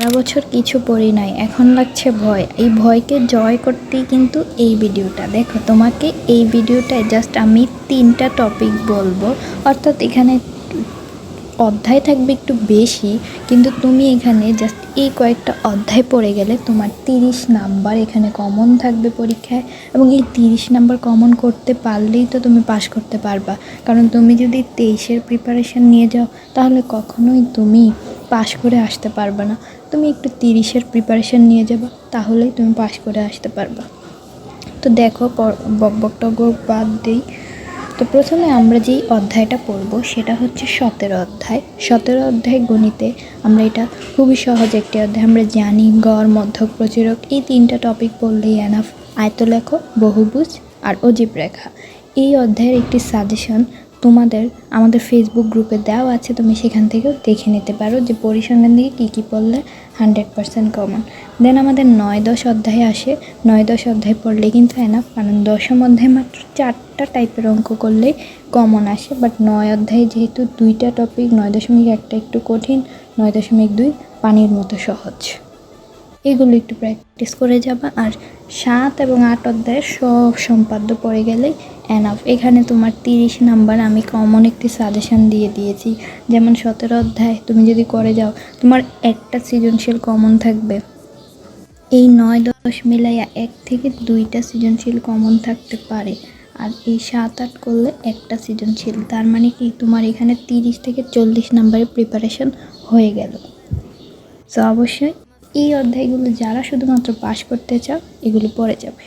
সারা বছর কিছু পড়ি নাই, এখন লাগছে ভয়। এই ভয়কে জয় করতেই কিন্তু এই ভিডিওটা। দেখো, তোমাকে এই ভিডিওটায় জাস্ট আমি তিনটা টপিক বলব। অর্থাৎ এখানে অধ্যায় থাকবে একটু বেশি, কিন্তু তুমি এখানে জাস্ট এই কয়েকটা অধ্যায় পড়ে গেলে তোমার তিরিশ নাম্বার এখানে কমন থাকবে পরীক্ষায়। এবং এই তিরিশ নাম্বার কমন করতে পারলেই তো তুমি পাশ করতে পারবা। কারণ তুমি যদি তেইশের প্রিপারেশন নিয়ে যাও, তাহলে কখনোই তুমি পাশ করে আসতে পারবে না। তুমি একটু তিরিশের প্রিপারেশন নিয়ে যাবা, তাহলেই তুমি পাশ করে আসতে পারবা। তো দেখো বক বক টক বাদ দিই। তো প্রথমে আমরা যেই অধ্যায়টা পড়ব, সেটা হচ্ছে সতেরো অধ্যায়। সতেরো অধ্যায় গণিতে আমরা এটা খুবই সহজ একটি অধ্যায়। আমরা জানি, গড়, মধ্যক, প্রচুরক, এই তিনটা টপিক পড়লেই এনাফ আয়তলেখ বহুভুজ আর অজীব রেখা এই অধ্যায়ের একটি সাজেশন তোমাদের আমাদের ফেসবুক গ্রুপে দেওয়া আছে, তুমি সেখান থেকেও দেখে নিতে পারো যে পরিসংখ্যান দিকে কী কী পড়লে হান্ড্রেড পারসেন্ট কমন দেন আমাদের নয় দশ অধ্যায় আসে। নয় দশ অধ্যায় পড়লে কিন্তু এনাফ কারণ দশম অধ্যায় মাত্র চারটা টাইপের অঙ্ক করলেই কমন আসে। বাট নয় অধ্যায়ে যেহেতু দুইটা টপিক নয় দশমিক একটা একটু কঠিন, নয় দশমিক দুই পানির মতো সহজ। এগুলো একটু প্র্যাকটিস করে যাবা। আর সাত এবং আট অধ্যায়ে সব সম্পাদ্য পড়ে গেলেই অ্যানাফ এখানে তোমার তিরিশ নাম্বার আমি কমন একটি সাজেশন দিয়ে দিয়েছি। যেমন সতেরো অধ্যায়, তুমি যদি করে যাও, তোমার একটা সৃজনশীল কমন থাকবে। এই নয় দশ মিলাইয়া এক থেকে দুইটা সৃজনশীল কমন থাকতে পারে। আর এই সাত আট করলে একটা সৃজনশীল। তার মানে কি? তোমার এখানে তিরিশ থেকে চল্লিশ নাম্বারের প্রিপারেশন হয়ে গেল। তো অবশ্যই এই অধ্যায়গুলো যারা শুধুমাত্র পাশ করতে চাও এগুলো পড়ে যাবে।